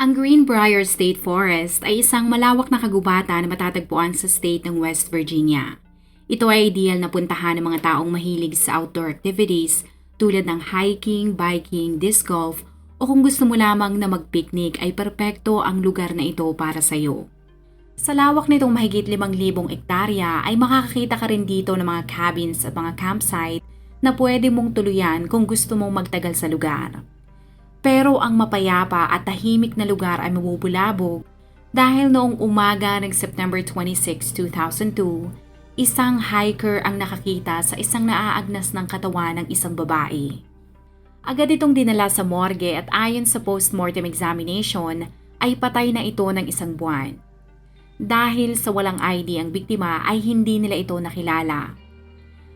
Ang Greenbrier State Forest ay isang malawak na kagubatan na matatagpuan sa state ng West Virginia. Ito ay ideal na puntahan ng mga taong mahilig sa outdoor activities tulad ng hiking, biking, disc golf o kung gusto mo lamang na mag-picnic ay perpekto ang lugar na ito para sa iyo. Sa lawak nitong mahigit 5,000 ektarya ay makakakita ka rin dito ng mga cabins at mga campsite na pwede mong tuluyan kung gusto mong magtagal sa lugar. Pero ang mapayapa at tahimik na lugar ay mabubulabog dahil noong umaga ng September 26, 2002, isang hiker ang nakakita sa isang naaagnas ng katawan ng isang babae. Agad itong dinala sa morgue at ayon sa post-mortem examination ay patay na ito ng isang buwan. Dahil sa walang ID ang biktima ay hindi nila ito nakilala.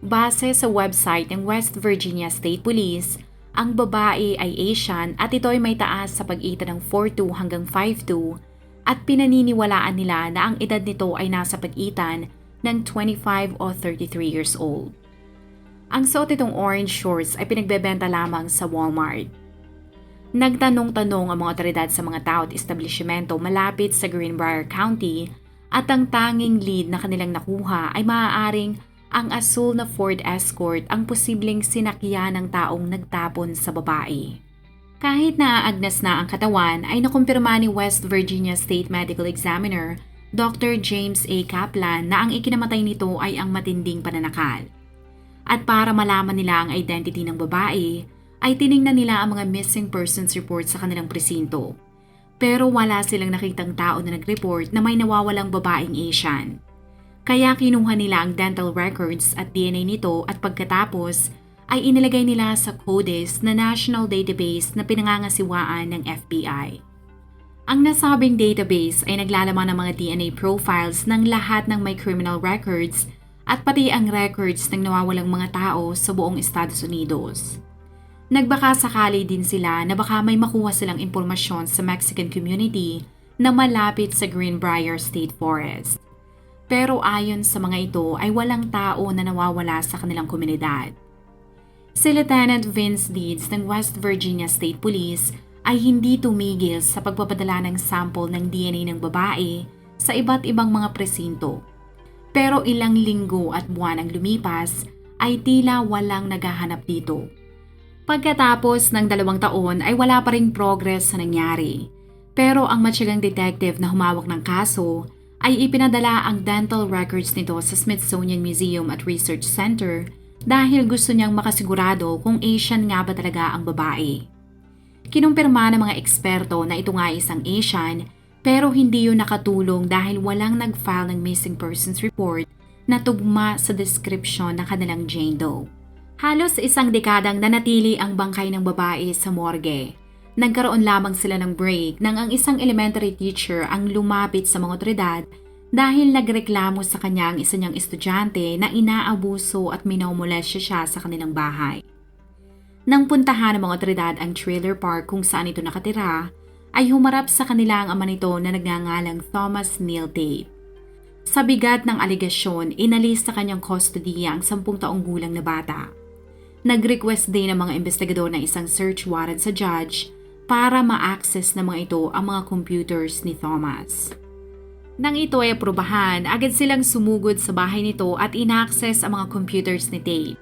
Base sa website ng West Virginia State Police, ang babae ay Asian at ito ay may taas sa pagitan ng 4'2 hanggang 5'2 at pinaniniwalaan nila na ang edad nito ay nasa pagitan ng 25 o 33 years old. Ang suot itong orange shorts ay pinagbebenta lamang sa Walmart. Nagtanong-tanong ang mga otoridad sa mga tao at establishmento malapit sa Greenbrier County at ang tanging lead na kanilang nakuha ay maaaring ang asul na Ford Escort ang posibleng sinakyan ng taong nagtapon sa babae. Kahit naaagnas na ang katawan ay nakumpirma ni West Virginia State Medical Examiner Dr. James A. Kaplan na ang ikinamatay nito ay ang matinding pananakal. At para malaman nila ang identity ng babae, ay tiningnan nila ang mga missing persons report sa kanilang presinto. Pero wala silang nakitang tao na nag-report na may nawawalang babaeng Asian. Kaya kinuha nila ang dental records at DNA nito at pagkatapos ay inilagay nila sa CODIS na national database na pinangangasiwaan ng FBI. Ang nasabing database ay naglalaman ng mga DNA profiles ng lahat ng may criminal records at pati ang records ng nawawalang mga tao sa buong Estados Unidos. Nagbaka sakali din sila na baka may makuha silang impormasyon sa Mexican community na malapit sa Greenbrier State Forest. Pero ayon sa mga ito ay walang tao na nawawala sa kanilang komunidad. Si Lieutenant Vince Deeds ng West Virginia State Police ay hindi tumigil sa pagpapadala ng sample ng DNA ng babae sa iba't ibang mga presinto. Pero ilang linggo at buwan ang lumipas ay tila walang naghahanap dito. Pagkatapos ng dalawang taon ay wala pa ring progress sa nangyari. Pero ang matyagang detective na humawak ng kaso ay ipinadala ang dental records nito sa Smithsonian Museum at Research Center dahil gusto niyang makasigurado kung Asian nga ba talaga ang babae. Kinumpirma ng mga eksperto na ito nga isang Asian pero hindi yun nakatulong dahil walang nag-file ng missing persons report na tugma sa description ng kanilang Jane Doe. Halos isang dekadang nanatili ang bangkay ng babae sa morgue Nagkaroon lamang sila ng break nang ang isang elementary teacher ang lumapit sa mga otoridad dahil nagreklamo sa kanya ang isa niyang estudyante na inaabuso at minomolestya siya sa kanilang bahay. Nang puntahan ng mga otoridad ang trailer park kung saan ito nakatira, ay humarap sa kanila ang ama nito na nagngangalang Thomas Neil Tate. Sa bigat ng aligasyon, inalis sa kanyang custody ang sampung taong gulang na bata. Nag-request din ng mga investigador na isang search warrant sa judge para ma-access ng mga ito ang mga computers ni Thomas. Nang ito ay aprobahan, agad silang sumugod sa bahay nito at ina-access ang mga computers ni Tate.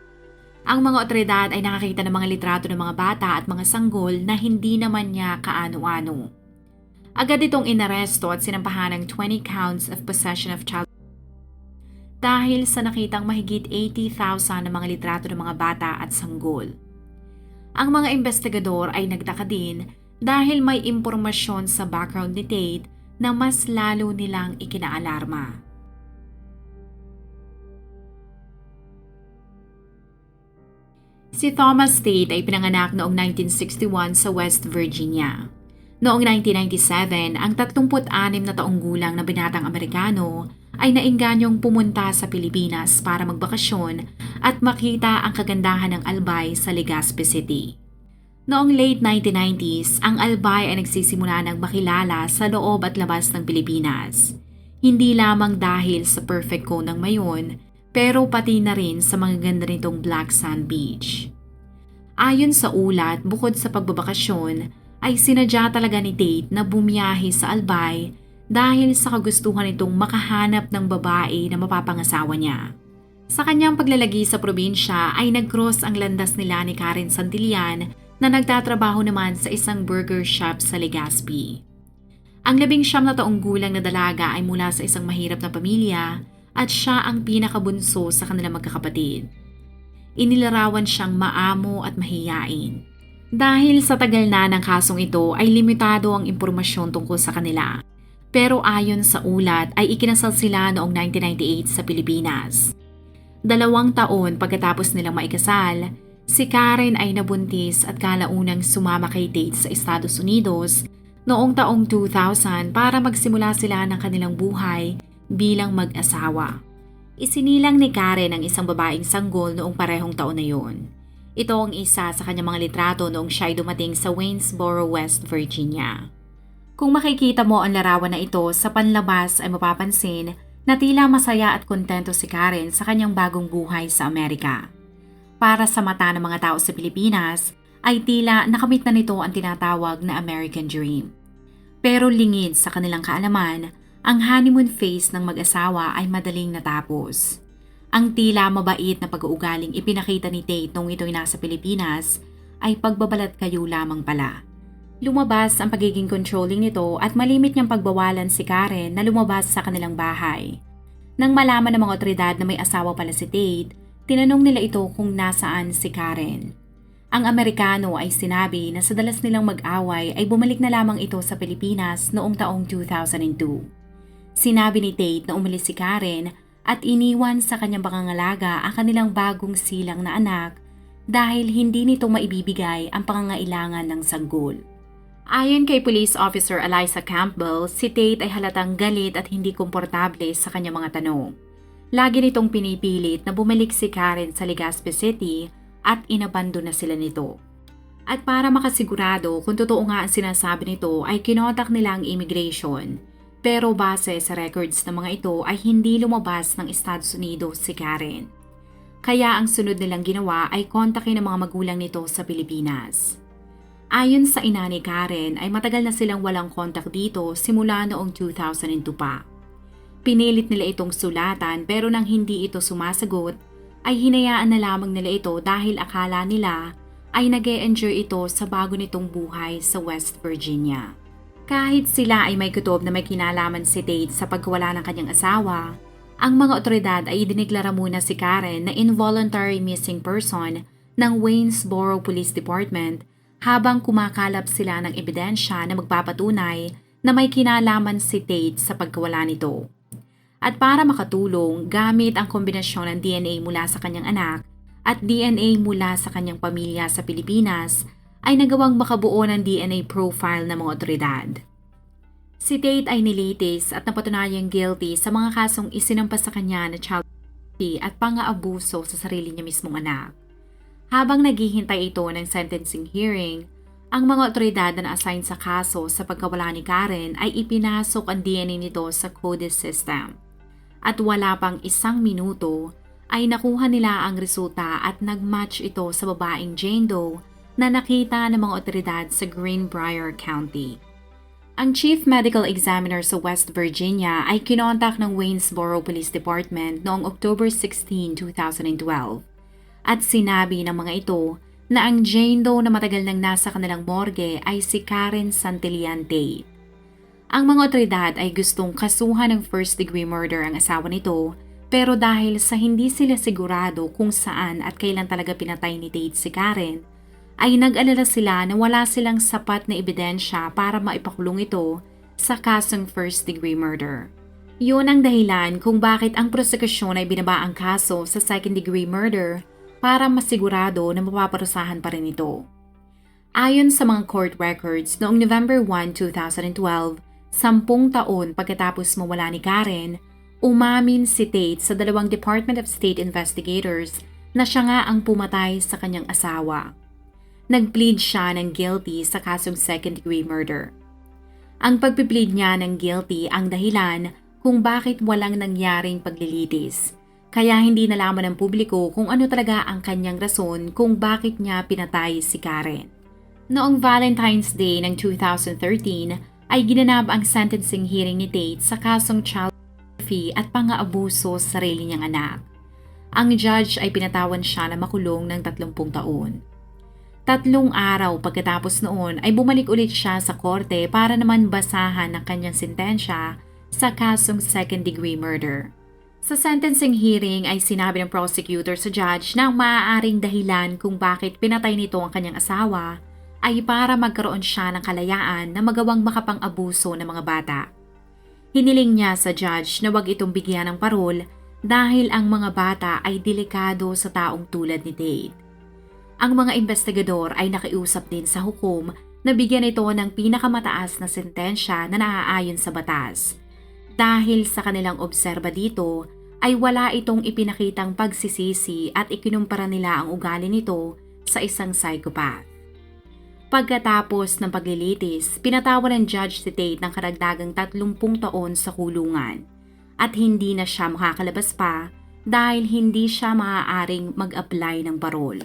Ang mga otoridad ay nakakita ng mga litrato ng mga bata at mga sanggol na hindi naman niya kaano-ano. Agad itong inaresto at sinampahan ng 20 counts of possession of child dahil sa nakitang mahigit 80,000 na mga litrato ng mga bata at sanggol. Ang mga investigador ay nagtaka din dahil may impormasyon sa background ni Tate na mas lalo nilang ikinaalarma. Si Thomas Tate ay pinanganak noong 1961 sa West Virginia. Noong 1997, ang 36 na taong gulang na binatang Amerikano ay naingganyong pumunta sa Pilipinas para magbakasyon at makita ang kagandahan ng Albay sa Legazpi City. Noong late 1990s, ang Albay ay nagsisimula ng makilala sa loob at labas ng Pilipinas. Hindi lamang dahil sa perfect cone ng mayon, pero pati na rin sa mga ganda nitong Black Sand Beach. Ayon sa ulat, bukod sa pagbabakasyon, ay sinadya talaga ni Tate na bumiyahe sa Albay dahil sa kagustuhan nitong makahanap ng babae na mapapangasawa niya. Sa kanyang paglalagi sa probinsya ay nag-cross ang landas nila ni Karen Santillan na nagtatrabaho naman sa isang burger shop sa Legazpi. Ang labing siyam na taong gulang na dalaga ay mula sa isang mahirap na pamilya at siya ang pinakabunso sa kanilang magkakapatid. Inilarawan siyang maamo at mahiyain. Dahil sa tagal na ng kasong ito ay limitado ang impormasyon tungkol sa kanila. Pero ayon sa ulat ay ikinasal sila noong 1998 sa Pilipinas. Dalawang taon pagkatapos nilang maikasal, si Karen ay nabuntis at kalaunang sumama kay Tate sa Estados Unidos noong taong 2000 para magsimula sila ng kanilang buhay bilang mag-asawa. Isinilang ni Karen ang isang babaeng sanggol noong parehong taon na yon. Ito ang isa sa kanyang mga litrato noong siya ay dumating sa Waynesboro, West Virginia. Kung makikita mo ang larawan na ito sa panlabas ay mapapansin na tila masaya at kontento si Karen sa kanyang bagong buhay sa Amerika. Para sa mata ng mga tao sa Pilipinas, ay tila nakamit na nito ang tinatawag na American Dream. Pero lingid sa kanilang kaalaman, ang honeymoon phase ng mag-asawa ay madaling natapos. Ang tila mabait na pag-uugaling ipinakita ni Tate nung ito'y nasa Pilipinas ay pagbabalat kayo lamang pala. Lumabas ang pagiging controlling nito at malimit niyang pagbawalan si Karen na lumabas sa kanilang bahay. Nang malaman ng mga otoridad na may asawa pala si Tate, tinanong nila ito kung nasaan si Karen. Ang Amerikano ay sinabi na sa dalas nilang mag-away ay bumalik na lamang ito sa Pilipinas noong taong 2002. Sinabi ni Tate na umalis si Karen at iniwan sa kanyang pangangalaga ang kanilang bagong silang na anak dahil hindi nito maibibigay ang pangangailangan ng sanggol. Ayon kay Police Officer Eliza Campbell, si Tate ay halatang galit at hindi komportable sa kanyang mga tanong. Lagi nitong pinipilit na bumalik si Karen sa Legazpi City at inabando na sila nito. At para makasigurado kung totoo nga ang sinasabi nito ay kinotak nila ang immigration pero base sa records ng mga ito ay hindi lumabas ng Estados Unidos si Karen. Kaya ang sunod nilang ginawa ay kontakin ang mga magulang nito sa Pilipinas. Ayon sa ina ni Karen ay matagal na silang walang kontak dito simula noong 2002 pa. Pinilit nila itong sulatan pero nang hindi ito sumasagot ay hinayaan na lamang nila ito dahil akala nila ay nag enjoy ito sa bago nitong buhay sa West Virginia. Kahit sila ay may kutob na may kinalaman si Tate sa pagkawala ng kanyang asawa, ang mga otoridad ay idineklara muna si Karen na involuntary missing person ng Waynesboro Police Department habang kumakalap sila ng ebidensya na magpapatunay na may kinalaman si Tate sa pagkawala nito. At para makatulong, gamit ang kombinasyon ng DNA mula sa kanyang anak at DNA mula sa kanyang pamilya sa Pilipinas ay nagawang makabuo ng DNA profile ng mga otoridad. Si Tate ay nilitis at napatunayang guilty sa mga kasong isinampas sa kanya na child at pang-aabuso sa sarili niya mismong anak. Habang naghihintay ito ng sentencing hearing, ang mga otoridad na na-assign sa kaso sa pagkawala ni Karen ay ipinasok ang DNA nito sa CODIS system. At wala pang isang minuto ay nakuha nila ang resulta at nag-match ito sa babaeng Jane Doe na nakita ng mga otoridad sa Greenbrier County. Ang Chief Medical Examiner sa West Virginia ay kinontak ng Waynesboro Police Department noong October 16, 2012 at sinabi ng mga ito na ang Jane Doe na matagal nang nasa kanilang morgue ay si Karen Santillan Tate. Ang mga otoridad ay gustong kasuhan ng first degree murder ang asawa nito pero dahil sa hindi sila sigurado kung saan at kailan talaga pinatay ni Tate si Karen, ay nag-alala sila na wala silang sapat na ebidensya para maipakulong ito sa kasong first degree murder. Yun ang dahilan kung bakit ang prosekusyon ay binaba ang kaso sa second degree murder para masigurado na mapaparusahan pa rin ito. Ayon sa mga court records, noong November 1, 2012, sampung taon pagkatapos mawala ni Karen, umamin si Tate sa dalawang Department of State investigators na siya nga ang pumatay sa kanyang asawa. Nag-plead siya ng guilty sa kasong second-degree murder. Ang pagpiplead niya ng guilty ang dahilan kung bakit walang nangyaring paglilitis. Kaya hindi nalaman ng publiko kung ano talaga ang kanyang rason kung bakit niya pinatay si Karen. Noong Valentine's Day ng 2013 ay ginanap ang sentencing hearing ni Tate sa kasong child pornography at pang-aabuso sa sarili niyang anak. Ang judge ay pinatawan siya na makulong ng 30 taon. Tatlong araw pagkatapos noon ay bumalik ulit siya sa korte para naman basahan ang kanyang sentensya sa kasong second-degree murder. Sa sentencing hearing ay sinabi ng prosecutor sa judge na ang maaaring dahilan kung bakit pinatay nito ang kanyang asawa ay para magkaroon siya ng kalayaan na magawang makapang-abuso ng mga bata. Hiniling niya sa judge na wag itong bigyan ng parol dahil ang mga bata ay delikado sa taong tulad ni Tate. Ang mga investigador ay nakiusap din sa hukom na bigyan ito ng pinakamataas na sentensya na naaayon sa batas. Dahil sa kanilang obserba dito, ay wala itong ipinakitang pagsisisi at ikinumpara nila ang ugali nito sa isang psychopath. Pagkatapos ng paglilitis, pinatawan ng judge si Tate ng karagdagang 30 taon sa kulungan at hindi na siya makakalabas pa dahil hindi siya maaaring mag-apply ng parol.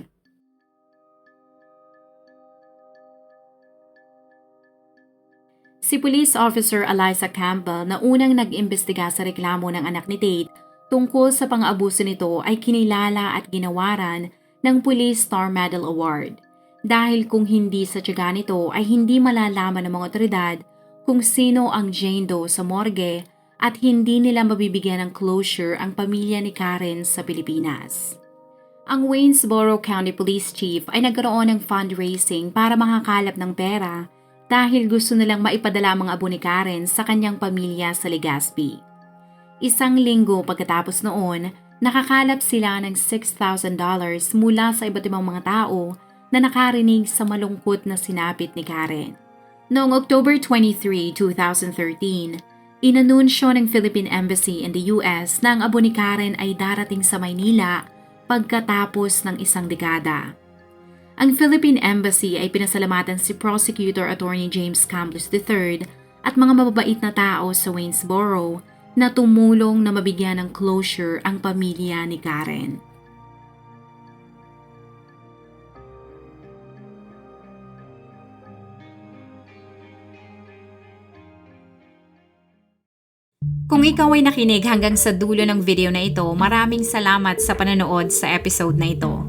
Si Police Officer Eliza Campbell na unang nag-imbestiga sa reklamo ng anak ni Tate tungkol sa pang-abuso nito ay kinilala at ginawaran ng Police Star Medal Award. Dahil kung hindi sa tiyaga nito ay hindi malalaman ng mga otoridad kung sino ang Jane Doe sa morgue at hindi nila mabibigyan ng closure ang pamilya ni Karen sa Pilipinas. Ang Waynesboro County Police Chief ay nagkaroon ng fundraising para makakalap ng pera dahil gusto nilang maipadala mga abo ni Karen sa kanyang pamilya sa Legazpi. Isang linggo pagkatapos noon, nakakalap sila ng $6,000 mula sa iba't ibang mga tao na nakarinig sa malungkot na sinapit ni Karen. Noong October 23, 2013, inanunsyo ng Philippine Embassy in the US na ang abo ni Karen ay darating sa Maynila pagkatapos ng isang dekada. Ang Philippine Embassy ay pinasalamatan si Prosecutor Attorney James Camblus III at mga mababait na tao sa Waynesboro na tumulong na mabigyan ng closure ang pamilya ni Karen. Kung ikaw ay nakinig hanggang sa dulo ng video na ito, maraming salamat sa panonood sa episode na ito.